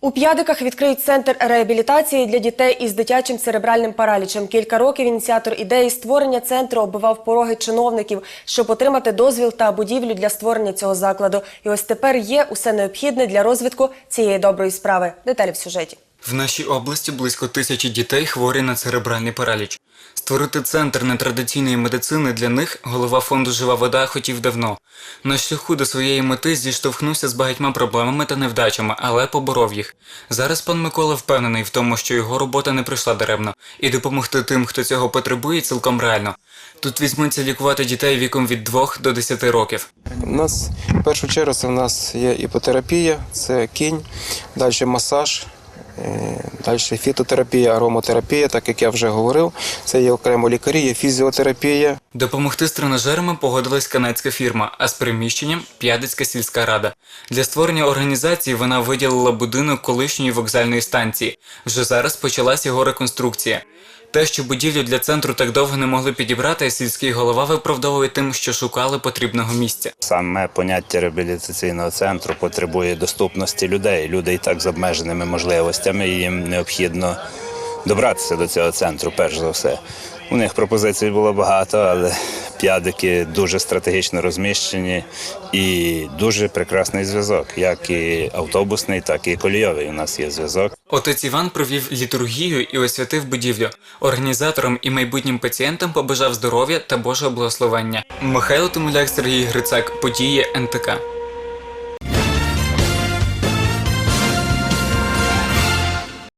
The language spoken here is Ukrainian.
У П'ядиках відкриють центр реабілітації для дітей із дитячим церебральним паралічем. Кілька років ініціатор ідеї створення центру оббивав пороги чиновників, щоб отримати дозвіл та будівлю для створення цього закладу. І ось тепер є усе необхідне для розвитку цієї доброї справи. Деталі в сюжеті. В нашій області близько тисячі дітей хворі на церебральний параліч. Створити центр нетрадиційної медицини для них голова фонду Жива вода хотів давно. На шляху до своєї мети зіштовхнувся з багатьма проблемами та невдачами, але поборов їх. Зараз пан Микола впевнений в тому, що його робота не пройшла даремно, і допомогти тим, хто цього потребує, цілком реально. Тут візьмуться лікувати дітей віком від 2 до 10 років. У нас в першу чергу це в нас є іпотерапія, це кінь, далі масаж, далі фітотерапія, ароматерапія, так як я вже говорив. Це є окремо лікарі, є фізіотерапія. Допомогти з тренажерами погодилась канадська фірма, а з приміщенням П'ядицька сільська рада. Для створення організації вона виділила будинок колишньої вокзальної станції. Вже зараз почалась його реконструкція. Те, що будівлю для центру так довго не могли підібрати, сільський голова виправдовує тим, що шукали потрібного місця. Саме поняття реабілітаційного центру потребує доступності людей. Люди і так з обмеженими можливостями, і їм необхідно добратися до цього центру, перш за все. У них пропозицій було багато, але п'ядики дуже стратегічно розміщені і дуже прекрасний зв'язок, як і автобусний, так і колійовий. У нас є зв'язок. Отець Іван провів літургію і освятив будівлю. Організаторам і майбутнім пацієнтам побажав здоров'я та Божого благословення. Михайло Тимуляк, Сергій Грицак, події НТК.